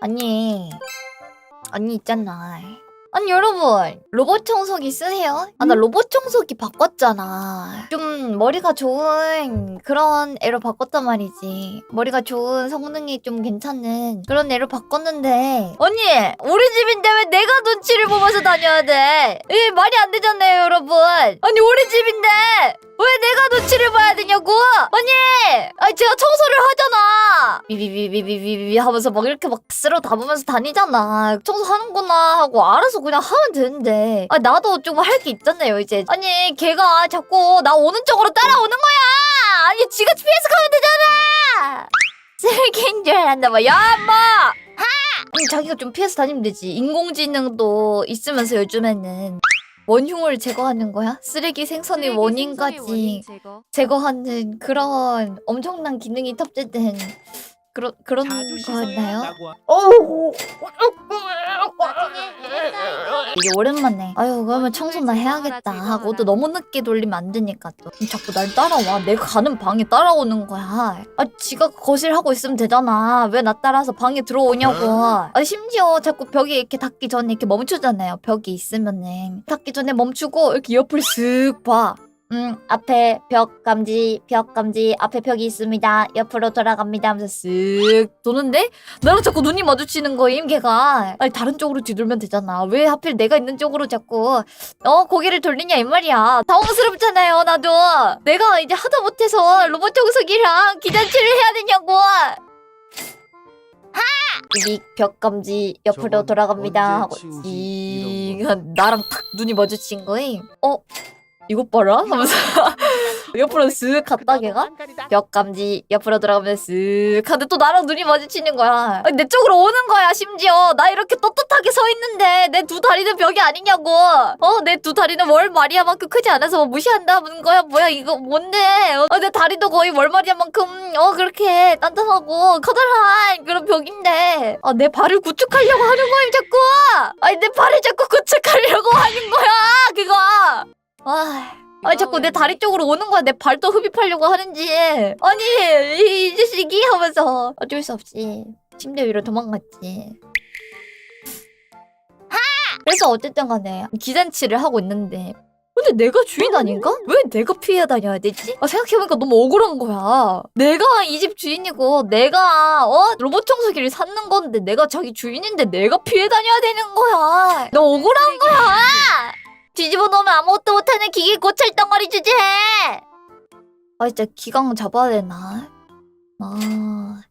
아니 아니 있잖아. 아니 여러분 로봇 청소기 쓰세요? 아 나 로봇 청소기 바꿨잖아. 좀 머리가 좋은 그런 애로 바꿨단 말이지. 머리가 좋은 성능이 좀 괜찮은 그런 애로 바꿨는데. 언니 우리 집인데 왜 내가 눈치를 보면서 다녀야 돼? 이게 말이 안 되잖아요 여러분. 아니 우리 집인데 왜 내가 눈치를 봐야 되냐고? 언니 아니 제가 청소를 하잖아 비비비비비비비 하면서 막 이렇게 막 쓸어 담으면서 다니잖아 청소하는구나 하고 알아서 그냥 하면 되는데 아 나도 좀 할 게 있잖아요 이제 아니 걔가 자꾸 나 오는 쪽으로 따라오는 거야 아니 지가 PS 가면 되잖아 쓰레기인 줄 알았나 봐 야 엄마 하 아니 자기가 좀 피해서 다니면 되지 인공지능도 있으면서 요즘에는 원흉을 제거하는 거야? 쓰레기 생선의 원인까지 제거하는 그런 엄청난 기능이 탑재된 그런 그런 거였나요? 어우 이게 오랜만에. 아유 그러면 청소 나 해야겠다 하고 또 너무 늦게 돌리면 안 되니까 또. 자꾸 날 따라와. 내가 가는 방에 따라오는 거야. 아 지가 거실 하고 있으면 되잖아. 왜 나 따라서 방에 들어오냐고. 아 심지어 자꾸 벽에 이렇게 닿기 전에 이렇게 멈추잖아요. 벽이 있으면은. 닿기 전에 멈추고 이렇게 옆을 쓱봐 음, 앞에 벽 감지, 벽 감지, 앞에 벽이 있습니다. 옆으로 돌아갑니다 하면서 쓱 도는데 나랑 자꾸 눈이 마주치는 거임 걔가. 아니 다른 쪽으로 뒤돌면 되잖아. 왜 하필 내가 있는 쪽으로 자꾸 어 고개를 돌리냐 이 말이야. 당황스럽잖아요 나도. 내가 이제 하다 못해서 로봇 청소기랑 기잔치를 해야 되냐고. 하! 이벽 감지 옆으로 저건 돌아갑니다 하고 치우지, 찡 나랑 탁 눈이 마주친 거임. 어? 이것 봐라? 하면서 옆으로 쓱 갔다 걔가? 벽 감지 옆으로 들어가면 쓱 하는데 또 나랑 눈이 마주치는 거야. 아니, 내 쪽으로 오는 거야 심지어. 나 이렇게 떳떳하게 서 있는데 내 두 다리는 벽이 아니냐고. 어 내 두 다리는 월마리아만큼 크지 않아서 뭐 무시한다는 거야? 뭐야 이거 뭔데? 어, 내 다리도 거의 월마리아만큼 어 그렇게 단단하고 커다란 그런 벽인데. 아, 내 발을 구축하려고 하는 거야 자꾸. 아니 내 발을 자꾸 구축하려고 아 아니 자꾸 내 다리 쪽으로 오는 거야. 내 발도 흡입하려고 하는지. 아니 이, 이 자식이 하면서 어쩔 수 없이 침대 위로 도망갔지. 그래서 어쨌든 간에 기잔치를 하고 있는데 근데 내가 주인 아닌가? 왜 내가 피해 다녀야 되지? 아, 생각해보니까 너무 억울한 거야. 내가 이 집 주인이고 내가 어 로봇 청소기를 샀는 건데 내가 자기 주인인데 내가 피해 다녀야 되는 거야. 너무 억울한. 뒤집어 놓으면 아무것도 못하는 기계 고철 덩어리 주제. 아 진짜 기강 잡아야 되나? 아